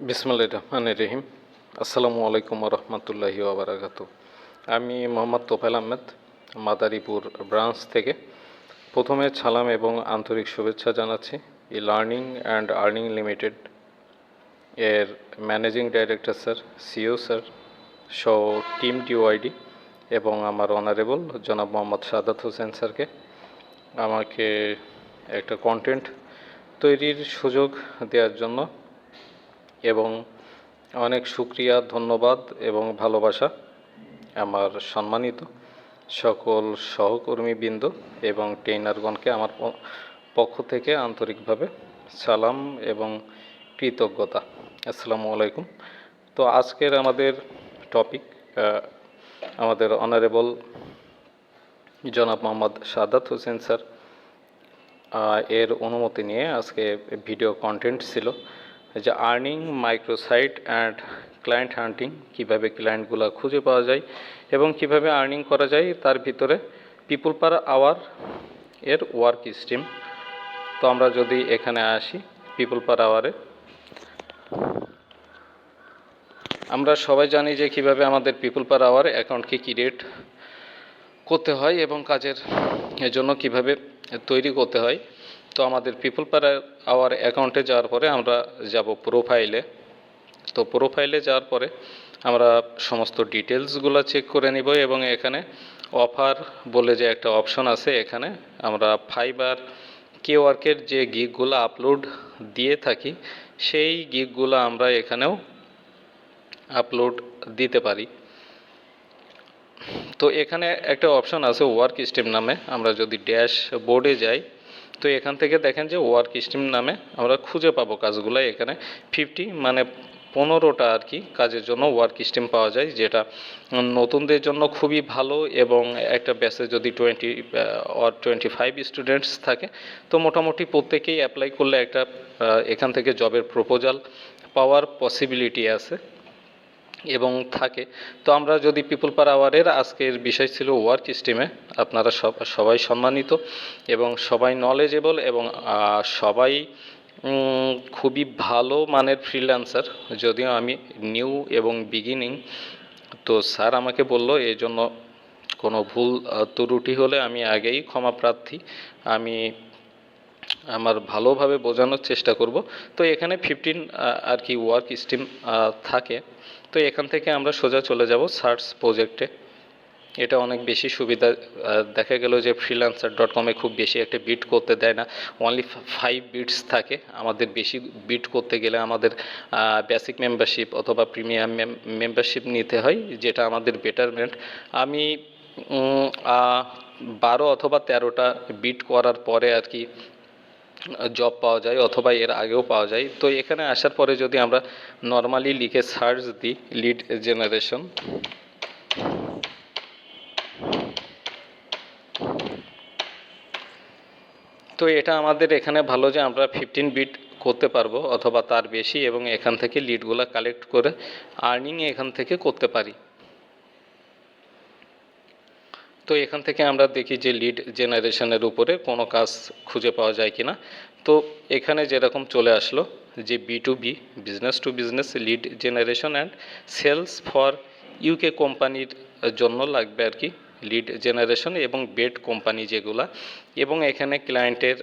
বিসমুল্লাহ রহমান রহিম আসসালামু আলাইকুম রহমতুল্লাহি ওবরাকাতু আমি মোহাম্মদ তোফাল আহমেদ, মাদারীপুর ব্রাঞ্চ থেকে। প্রথমে সালাম এবং আন্তরিক শুভেচ্ছা জানাচ্ছি e learning and earning limited এর managing director sir, CEO sir, সহ টিম ডিওআইডি এবং আমার অনারেবল জনাব মোহাম্মদ সাদাত হোসেন স্যারকে। আমাকে একটা কন্টেন্ট তৈরির সুযোগ দেওয়ার জন্য এবং অনেক শুক্রিয়া, ধন্যবাদ এবং ভালোবাসা আমার সম্মানিত সকল সহকর্মীবৃন্দ এবং ট্রেনারগণকে আমার পক্ষ থেকে আন্তরিকভাবে সালাম এবং কৃতজ্ঞতা। আসসালামু আলাইকুম। তো আজকের আমাদের টপিক আমাদের অনারেবল জনাব মোহাম্মদ সাদাত হোসেন স্যার এর অনুমতি নিয়ে আজকে ভিডিও কন্টেন্ট ছিল। যে earning microsite and client hunting কীভাবে ক্লায়েন্টগুলো খুঁজে পাওয়া যায় এবং কীভাবে আর্নিং করা যায়, তার ভিতরে পিপুল পার আওয়ার এর ওয়ার্ক স্ট্রিম তো আমরা যদি এখানে আসি পিপুল পার আওয়ারে আমরা সবাই জানি যে কীভাবে আমাদের পিপুল পার আওয়ার অ্যাকাউন্টকে ক্রিয়েট করতে হয় এবং কাজের জন্য কীভাবে তৈরি করতে হয়। তো আমাদের পিপল পার আওয়ার অ্যাকাউন্টে যাওয়ার পরে আমরা যাব প্রোফাইলে তো প্রোফাইলে যাওয়ার পরে আমরা সমস্ত ডিটেলসগুলো চেক করে নিব এবং এখানে অফার বলে যে একটা অপশন আছে, এখানে আমরা ফাইবার কে ওয়ার্কের যে গিকগুলো আপলোড দিয়ে থাকি, সেই গিকগুলো আমরা এখানেও আপলোড দিতে পারি। তো এখানে একটা অপশন আছে ওয়ার্ক স্টেম নামে, আমরা যদি ড্যাশ বোর্ডে যাই তো এখান থেকে দেখেন যে ওয়ার্ক স্ট্রিম নামে আমরা খুঁজে পাবো কাজগুলো এখানে। ফিফটি মানে পনেরোটা আর কি কাজের জন্য ওয়ার্ক স্ট্রিম পাওয়া যায়, যেটা নতুনদের জন্য খুবই ভালো এবং একটা ব্যাচে যদি twenty or twenty five students থাকে, তো মোটামুটি প্রত্যেকেই অ্যাপ্লাই করলে একটা এখান থেকে জবের প্রপোজাল পাওয়ার পসিবিলিটি আছে। এবং থাকে। তো আমরা যদি পিপুল পার আওয়ারের আজকের বিষয় ছিল ওয়ার্ক স্ট্রিমে আপনারা সব, সবাই সম্মানিত এবং সবাই নলেজেবল এবং সবাই খুবই ভালো মানের ফ্রিল্যান্সার যদিও আমি নিউ এবং বিগিনিং তো স্যার আমাকে বলল এই জন্য কোনো ভুল ত্রুটি হলে আমি আগেই ক্ষমা প্রার্থী। আমি আমার ভালোভাবে বোঝানোর চেষ্টা করব। তো এখানে ফিফটিন আর কি ওয়ার্ক স্ট্রিম থাকে। তো এখান থেকে আমরা সোজা চলে যাব সার্চ প্রজেক্টে এটা অনেক বেশি সুবিধা দেখা গেল যে ফ্রিল্যান্সার ডট কমে খুব বেশি একটা বিট করতে দেয় না। অনলি ফাইভ বিটস থাকে। আমাদের বেশি বিট করতে গেলে আমাদের বেসিক মেম্বারশিপ অথবা প্রিমিয়াম মেম্বারশিপ নিতে হয়, যেটা আমাদের বেটারমেন্ট আমি বারো অথবা তেরোটা বিট করার পরে আর কি জব পাওয়া যায় অথবা এর আগেও পাওয়া যায়। তো এখানে আসার পরে যদি আমরা নর্মালি লিখে সার্চ দিই লিড জেনারেশন তো এটা আমাদের এখানে ভালো যে আমরা ফিফটিন বিট করতে পারব অথবা তার বেশি এবং এখান থেকে লিডগুলো কালেক্ট করে আর্নিং এখান থেকে করতে পারি। তো এখান থেকে আমরা দেখি যে লিড জেনারেশনের উপরে কোনো কাজ খুঁজে পাওয়া যায় কিনা। তো এখানে যেরকম চলে আসলো যে B to B business to business lead generation and sales for UK কোম্পানির জন্য লাগবে আর কি লিড জেনারেশন এবং বেড কোম্পানি যেগুলা। এবং এখানে ক্লায়েন্টের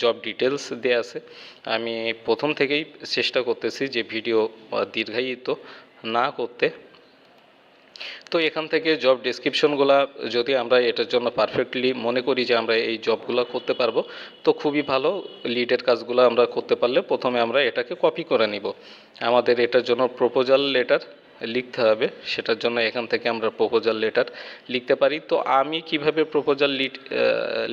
জব ডিটেলস দেওয়া আছে। আমি প্রথম থেকেই চেষ্টা করতেছি যে ভিডিও দীর্ঘায়িত না করতে। তো এখান থেকে জব ডেসক্রিপশনগুলো যদি আমরা এটার জন্য পারফেক্টলি মনে করি যে আমরা এই জবগুলো করতে পারব, তো খুবই ভালো লিডের কাজগুলো আমরা করতে পারলে প্রথমে আমরা এটাকে কপি করে নিব। আমাদের এটার জন্য প্রপোজাল লেটার লিখতে হবে, সেটার জন্য এখান থেকে আমরা প্রপোজাল লেটার লিখতে পারি। তো আমি কীভাবে প্রপোজাল লিট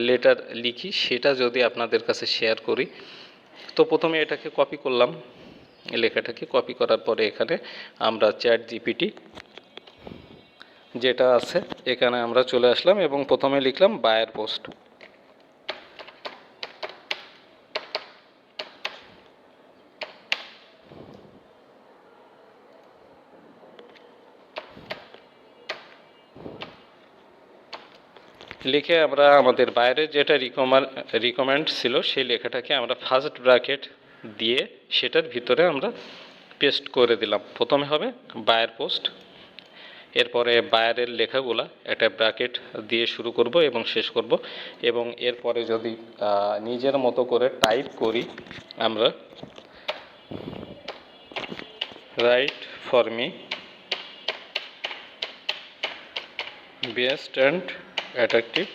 লেটার লিখি সেটা যদি আপনাদের কাছে শেয়ার করি, তো প্রথমে এটাকে কপি করলাম। লেখাটাকে কপি করার পরে এখানে আমরা চ্যাট জিপিটি যেটা আছে, এখানে আমরা চলে আসলাম এবং প্রথমে লিখলাম বায়ার পোস্ট। লিখে আমরা আমাদের বাইরে যেটা রিকমার রিকমেন্ড ছিল, সেই লেখাটাকে আমরা ফার্স্ট ব্র্যাকেট দিয়ে সেটার ভিতরে আমরা পেস্ট করে দিলাম। প্রথমে হবে বায়ার পোস্ট। এরপরে বায়ারের লেখাগুলা একটা ব্র্যাকেট দিয়ে শুরু করব এবং শেষ করব। এবং এরপরে যদি নিজের মতো করে টাইপ করি, আমরা write for me, best and attractive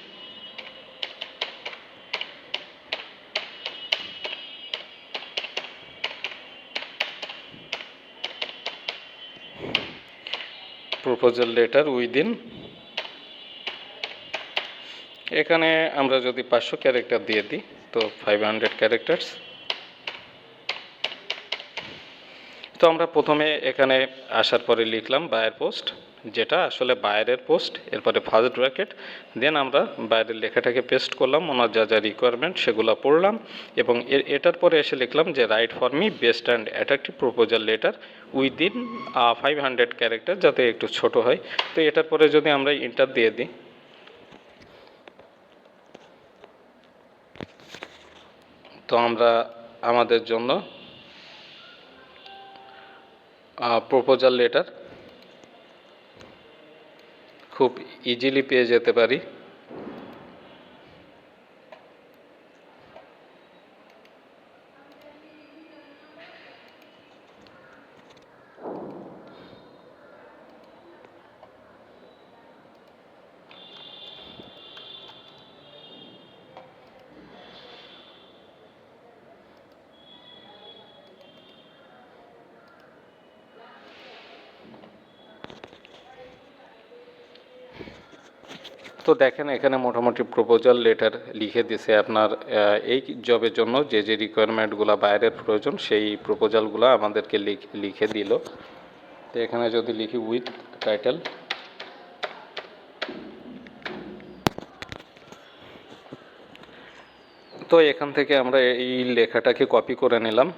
proposal letter within এখানে আমরা যদি পাঁচশো ক্যারেক্টার দিয়ে দিই, তো ফাইভ হান্ড্রেড ক্যারেক্টার্স তো আমরা প্রথমে এখানে আসার পরে লিখলাম বায়ার পোস্ট যেটা আসলে বাইরের পোস্ট, এরপরে ফার্স্ট ব্র্যাকেট দেন আমরা বাইরের লেখাটাকে পেস্ট করলাম, ওনার যা যা রিকোয়ারমেন্ট সেগুলো পড়লাম, এবং এর এটার পরে এসে লিখলাম যে write for me best and attractive proposal letter within five hundred character যাতে একটু ছোট হয়। তো এটার পরে যদি আমরা ইন্টার দিয়ে দিই। তো আমরা আমাদের জন্য প্রপোজাল লেটার খুব ইজিলি পেয়ে যেতে পারি। তো দেখেন, এখানে মোটামুটি প্রপোজাল লেটার লিখে দিছে আপনার এই জবের জন্য যে যে রিকোয়ারমেন্টগুলো বাইরের প্রয়োজন, সেই প্রপোজালগুলো আমাদেরকে লিখ- দিল। তো এখানে যদি লিখি উইথ টাইটেল তো এখান থেকে আমরা এই লেখাটাকে কপি করে নিলাম।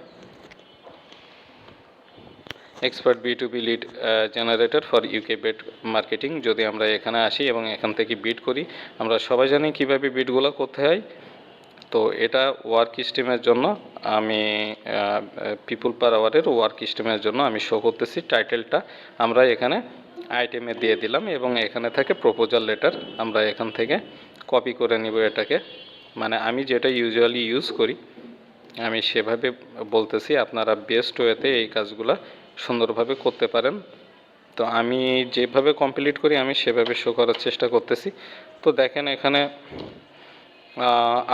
Expert B to B lead generator for UK based marketing যদি আমরা এখানে আসি এবং এখান থেকে বিট করি, আমরা সবাই জানি কীভাবে বিটগুলো করতে হয়। তো এটা ওয়ার্ক স্টিমের জন্য আমি পিপুল পার আওয়ারের ওয়ার্ক স্টিমের জন্য আমি শো করতেছি। টাইটেলটা আমরা এখানে আইটেমে দিয়ে দিলাম এবং এখানে থাকে প্রপোজাল লেটার আমরা এখান থেকে কপি করে নিব এটাকে। মানে আমি যেটা ইউজুয়ালি ইউজ করি, আমি সেভাবে বলতেছি, আপনারা বেস্ট ওয়েতে এই কাজগুলা সুন্দরভাবে করতে পারেন। তো আমি যেভাবে কমপ্লিট করি, আমি সেভাবে শো করার চেষ্টা করতেছি। তো দেখেন এখানে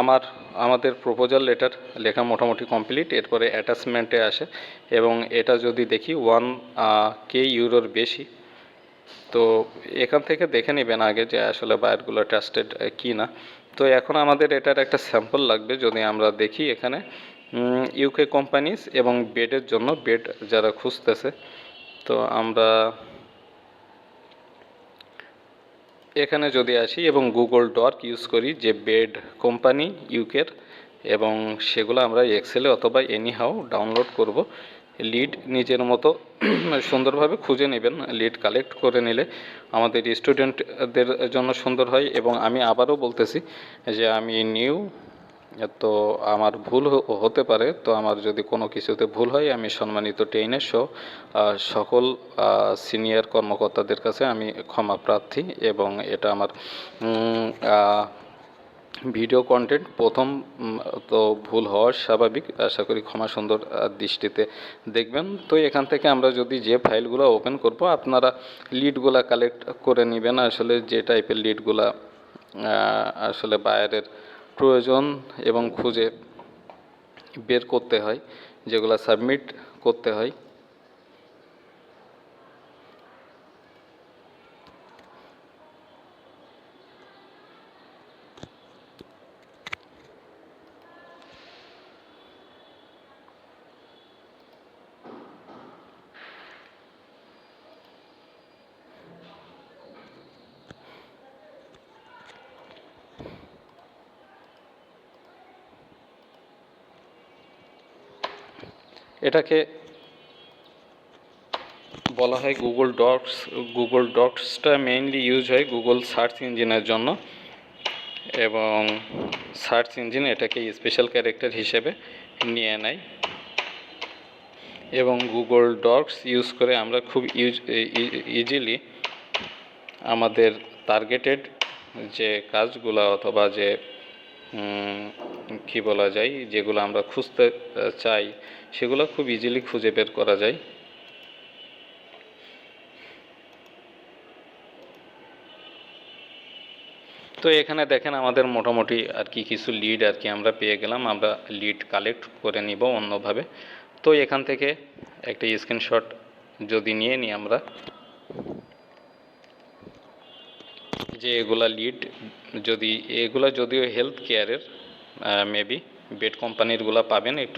আমার, আমাদের প্রপোজাল লেটার লেখা মোটামুটি কমপ্লিট এরপরে অ্যাটাচমেন্টে আসে এবং এটা যদি দেখি ওয়ান কে ইউরোর বেশি। তো এখান থেকে দেখে নেবেন আগে যে আসলে বায়ারগুলো ট্রাস্টেড কি না তো এখন আমাদের এটার একটা স্যাম্পল লাগবে, যদি আমরা দেখি এখানে। ইউকে কোম্পানিজ এবং বেডের জন্য বেড যারা খুঁজতেছে, তো আমরা এখানে যদি আসি এবং গুগল ডর্ক ইউজ করি যে বেড কোম্পানি ইউকের এবং সেগুলো আমরা এক্সেলে অথবা এনিহাও ডাউনলোড করব। লিড নিজের মতো সুন্দরভাবে খুঁজে নেবেন লিড কালেক্ট করে নিলে আমাদের স্টুডেন্টদের জন্য সুন্দর হয়। এবং আমি আবারও বলতেছি যে আমি নিউ তো আমার ভুল হতে পারে, তো আমার যদি কোনো কিছুতে ভুল হয়, আমি সম্মানিত টেইনের সহ সকল সিনিয়র কর্মকর্তাদের কাছে আমি ক্ষমা প্রার্থী এবং এটা আমার ভিডিও কন্টেন্ট প্রথম তো ভুল হওয়ার স্বাভাবিক। আশা করি ক্ষমা সুন্দর দৃষ্টিতে দেখবেন। তো এখান থেকে আমরা যদি যে ফাইলগুলো ওপেন করব, আপনারা লিডগুলা কালেক্ট করে নেবেন। আসলে যে টাইপের লিডগুলা আসলে বায়ারের প্রয়োজন এবং খুঁজে বের করতে হয় যেগুলো সাবমিট করতে হয়। এটাকে বলা হয় গুগল ডক্স গুগল ডক্সটা মেইনলি ইউজ হয় গুগল সার্চ ইঞ্জিনের জন্য এবং সার্চ ইঞ্জিন এটাকে স্পেশাল ক্যারেক্টার হিসেবে নিয়ে নেয় এবং গুগল ডকস ইউজ করে আমরা খুব ইউজ ইজিলি আমাদের টার্গেটেড যে কাজগুলো অথবা যে কি বলা যায়, যেগুলো আমরা খুঁজতে চাই, সেগুলো খুব ইজিলি খুঁজে বের করা যায়। তো এখানে দেখেন আমাদের মোটামুটি আর কি কিছু লিড আর কি আমরা পেয়ে গেলাম, আমরা লিড কালেক্ট করে নিব অন্যভাবে। তো এখান থেকে একটা স্ক্রিনশট যদি নিয়ে নিই আমরা, যে এগুলা লিড যদি, এগুলা যদিও হেলথ কেয়ারের মেবি বেড কোম্পানিরগুলা পাবেন একটু